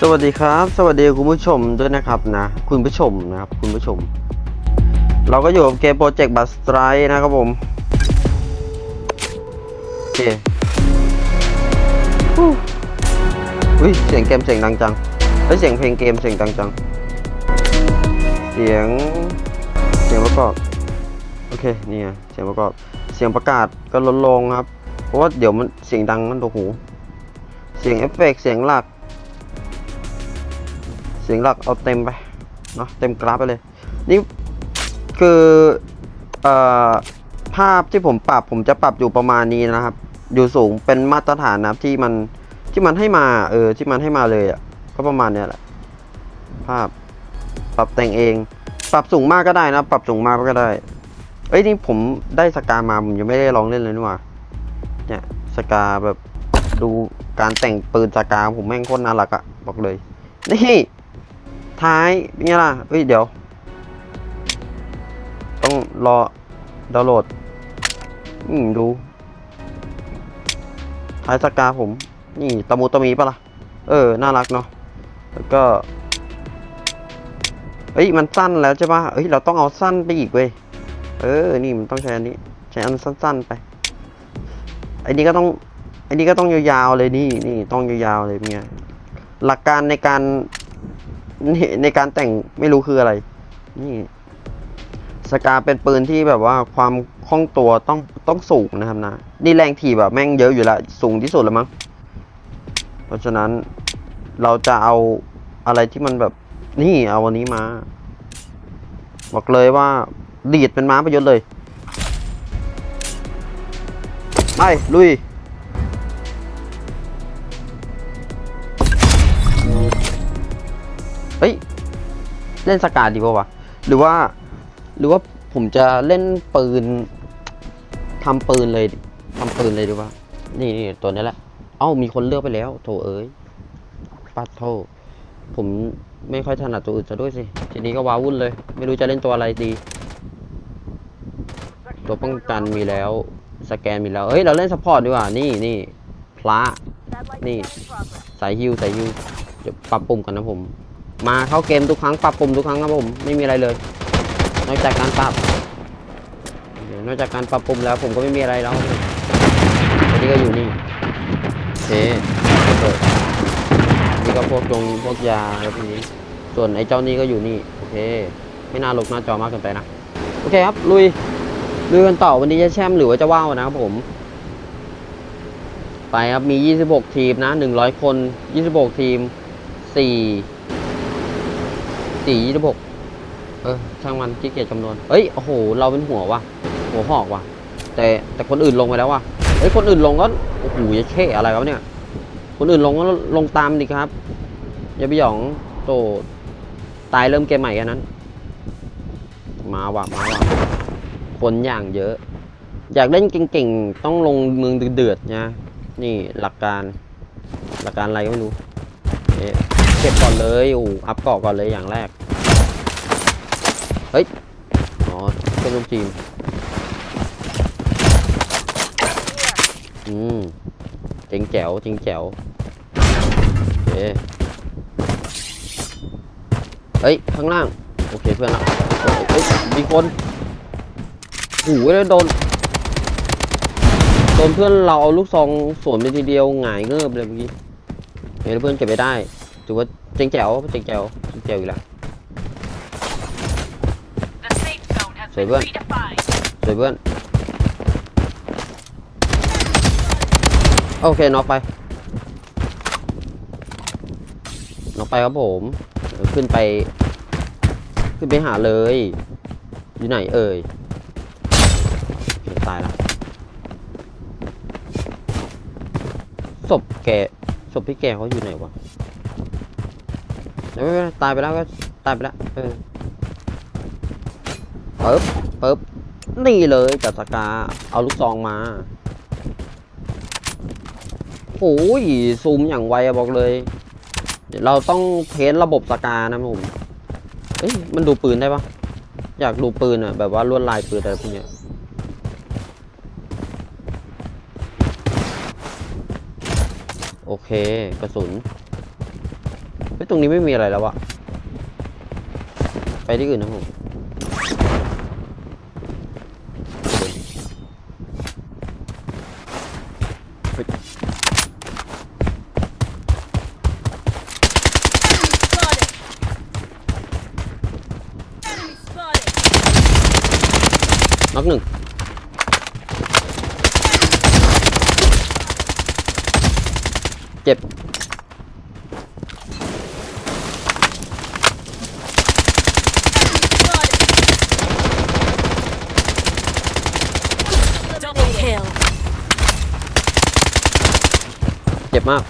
สวัสดีครับ สวัสดีคุณผู้ชมด้วยนะครับนะคุณผู้ชมนะครับคุณผู้ชม เราก็อยู่กับเกมโปรเจกต์บัสไตร์นะครับผมโอเคฮู้อุ้ยเสียงเกมเสียงดังจังเฮ้ยเสียงเพลงเกมเสียงดังจัง เสียงเสียงประกอบโอเคนี่ไงเสียงประกอบเสียงประกาศก็ลดลงครับ เพราะว่าเดี๋ยวมันเสียงดังมันโดนหูเสียงเอฟเฟกต์เสียงหลัก เสียงหลักเอาเต็มไปเนาะเต็มกราฟไปเลย นี่คือเอ่อภาพที่ผมปรับผมจะปรับอยู่ประมาณนี้นะครับ อยู่สูงเป็นมาตรฐานนะครับที่มันที่มันให้มาเออที่มันให้มาเลยอะ่ะก็ประมาณเนี้ยแหละ ภาพปรับแต่งเอง ปรับสูงมากก็ได้นะ ปรับสูงมากก็ได้เอ้ยนี่ผมได้สกามาผมยังไม่ได้ลองเล่นเลยนี่หว่าเนี่ยสกาแบบดูการแต่งปืนสกาผมแม่งโคตรน่ารักอะบอกเลย นี่ ท้ายเป็นไงล่ะเอ้ยเดี๋ยว ต้องรอดาวน์โหลดอืมดูท้ายสกาผม นี่ตะมูตะมีปะล่ะ เออ น่ารักเนาะแล้วก็เฮ้ยมันสั้นแล้วใช่ปะเฮ้ยเราต้องเอาสั้นไปอีกเว้ยเออ นี่มันต้องใช้อันนี้ใช้อันสั้น ๆไปไอ้นี่ก็ต้องไอ้นี่ก็ต้องยาวๆเลยนี่นี่ต้องยาวๆเลยเป็นไงหลักการในการ นี่ในการแต่งไม่รู้คืออะไร นี่สกาเป็นปืนที่แบบว่าความคล่องตัวต้องต้องสูงนะครับนะ นี่แรงถีบแบบแม่งเยอะอยู่แล้วสูงที่สุดแล้วมั้ง เพราะฉะนั้นเราจะเอาอะไรที่มันแบบนี่เอาวันนี้มา บอกเลยว่าดีดเป็นม้าประยศเลย ไปลุย เล่นสกาดดีป่าวะหรือว่า หรือว่าผมจะเล่นปืนทำปืนเลยทำปืนเลยดีว่า นี่นี่ตัวนี้แหละ เอ้ามีคนเลือกไปแล้ว โถเอ้ยปัดโทผมไม่ค่อยถนัดตัวอื่นซะด้วยสิ ทีนี้ก็ว้าวุ่นเลย ไม่รู้จะเล่นตัวอะไรดี ตัวป้องกันมีแล้ว สแกนมีแล้ว เอ้ย เราเล่นซัพพอร์ตดีกว่า นี่นี่พระนี่ สายฮิวสายฮิวเดี๋ยวปรับปุ่มกันนะผม มาเข้าเกมทุกครั้งปรับปุ่มทุกครั้งครับผมไม่มีอะไรเลย นอกจากการปรับเดี๋ยวนอกจากการปรับปุ่มแล้วผมก็ไม่มีอะไรแล้วอันนี้ก็อยู่นี่โอเคเปิดนี่ก็พวกจงพวกยาแล้วทีนี้ส่วนไอ้เจ้านี่ก็อยู่นี่โอเค ไม่น่าลกหน้าจอมากเกินไปนะโอเคครับลุยลุยกันต่อวันนี้จะแช่มหรือว่าจะว่าวนะครับผม ไปครับมี 26 ทีมนะ 100 คน 26 ทีม 4 4 26เออช่างมันขี้เกียจคำนวณเอ้ยโอ้โหเราเป็นหัวว่ะหัวหอกว่ะแต่แต่คนอื่นลงไปแล้วว่ะเฮ้ยคนอื่นลงก็โอ้โหจะเช่อะไรวะเนี่ย คนอื่นลงก็ลงตามดิครับ อย่าไปหยองโตตายเริ่มเกมใหม่แค่นั้น มาว่ะมาว่ะคนอย่างเยอะ อยากเล่นเก่งๆ ต้องลงเมืองเดือดๆนะนี่หลักการ หลักการอะไรก็ไม่รู้ เก็บก่อนเลยอ้อัพเกาะก่อนเลยอย่างแรก เฮ้ย อ๋อเป็นรูปทีม อืมเจ๋งแจ๋วเจ๋งแจ๋วโอเคเฮ้ย ข้างล่าง โอเคเพื่อนละเฮ้ย มีคนโอ้โหแล้โดนโดนเพื่อนเราเอาลูกซองสวนไปทีเดียวหงายเงิบเลยเมื่อกี้เห็นเพื่อนเก็บไปได้ ถือว่าเจ๋งแจ๋วเจ๋งแจ๋วเจ๋งแจ๋วอยู่แล้ว The safe zone has Say been what? redefined. สวยเพื่อนโอเคน็อกไปน็อกไปครับผมเดี๋ยวขึ้นไป ขึ้นไปหาเลย อยู่ไหนเอ่ยโอเคตายแล้วศพแกศพพี่แกเขาอยู่ไหนวะ เดี๋ยวไม่เป็นไรตายไปแล้วก็ตายไปแล้วเออปึ๊บปึ๊บนี่เลยจัดสกา เอาลูกซองมาโอ้ยซูมอย่างไวอะบอกเลย เดี๋ยวเราต้องเทสระบบสกานะผมเอ้ยมันดูปืนได้ปะอยากดูปืนอะแบบว่าลวดลายปืนอะไรพวกเนี้ยโอเค กระสุน ฮ้ยตรงนี้ไม่มีอะไรแล้วอะไปที่อื่นนะผมน็อกหนึ่งเจ็บ Double kill! เจ็ บมาก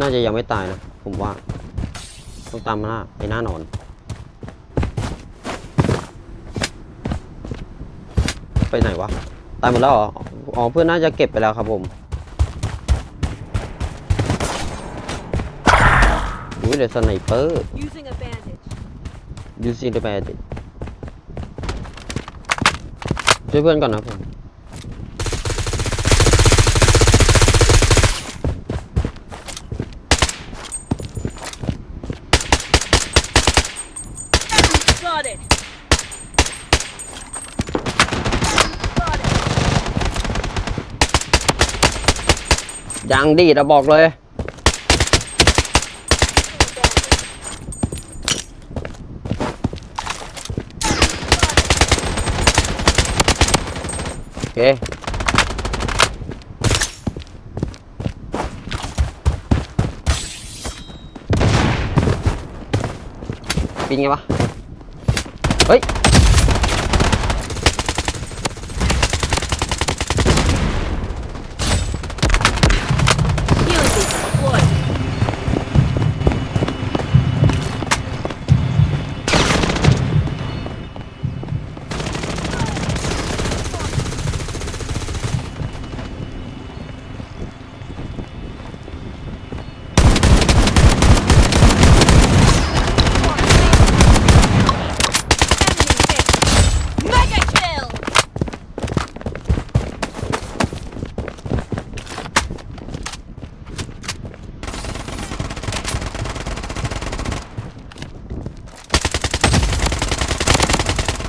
น่าจะยังไม่ตายนะ ผมว่า ต้องตามมาล่าไอ้หน้านอนไปไหนวะ ตายหมดแล้วเหรอ อ๋อ เพื่อนน่าจะเก็บไปแล้วครับผม อุ้ยเดี๋ยวสไนเปอร์ Using a bandage. using the bandit ช่วยเพื่อนก่อนนะผม Spotted! ยังดีดอะบอกเลย เคปีนไงวะ เฮ้ย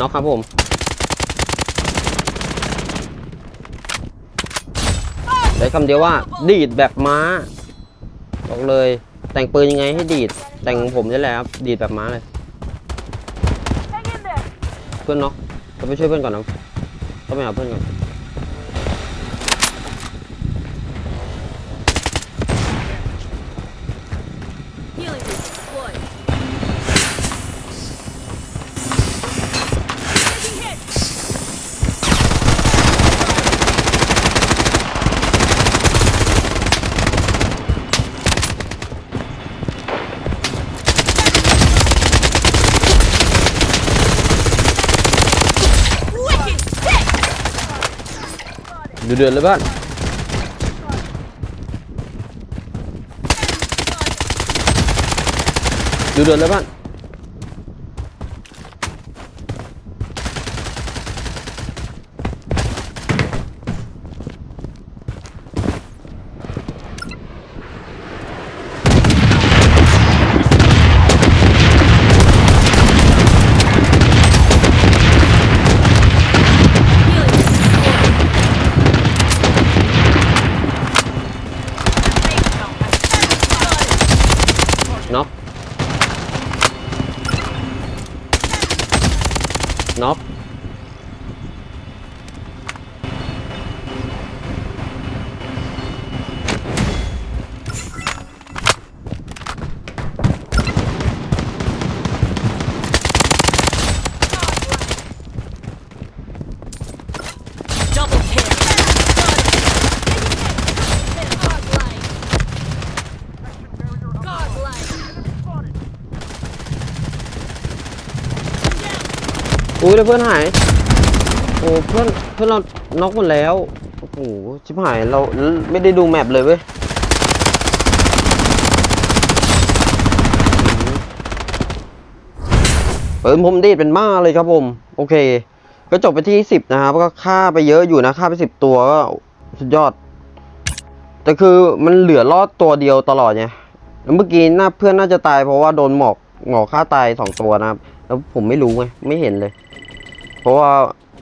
น็อกครับผม ใช้คำเดียวว่า ดีดแบบม้า บอกเลย แต่งปืนยังไงให้ดีด แต่งของผมนี่แหละครับ ดีดแบบม้าเลย เพื่อนน็อกจะไปช่วยเพื่อนก่อนนะต้องไปหาเพื่อนก่อน ดูเดือดเอุ้ยแล้วเพื่อนหาย โอ้เพื่อนเพื่อนเราน็อกหมดแล้ว โอ้โหชิบหายเราไม่ได้ดูแมปเลยเว้ยเปืนผมดีดเป็นม้าเลยครับผม โอเค ก็จบไปที่สิบนะครับก็ฆ่าไปเยอะอยู่นะฆ่าไปสิบตัวก็สุดยอด แต่คือมันเหลือรอดตัวเดียวตลอดไงแล้วเมื่อกี้น่าเพื่อนน่าจะตายเพราะว่าโดนหมอกหมอกฆ่าตายสองตัวนะครับ แล้วผมไม่รู้ไงไม่เห็นเลย เพราะว่า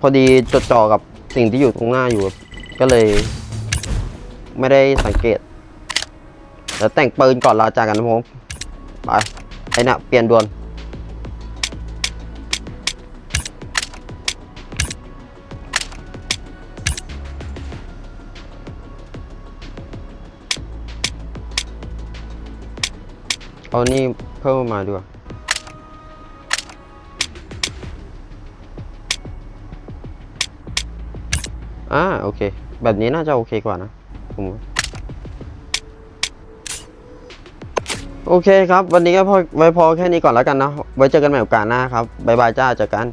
พอดีจดจ่อกับสิ่งที่อยู่ตรงหน้าอยู่ ก็เลย ไม่ได้สังเกต แล้วแต่งปืนก่อนลาจากกันนะผมไปไอ้น่ะเปลี่ยนด่วนเอานี่เพิ่มมาดีกว่า อ่าโอเค แบบนี้น่าจะโอเคกว่านะผมโอเคครับ วันนี้ก็พอไว้พอแค่นี้ก่อนแล้วกันนะไว้เจอกันใหม่โอกาสหน้าครับ บ๊ายบายจ้าเจอกัน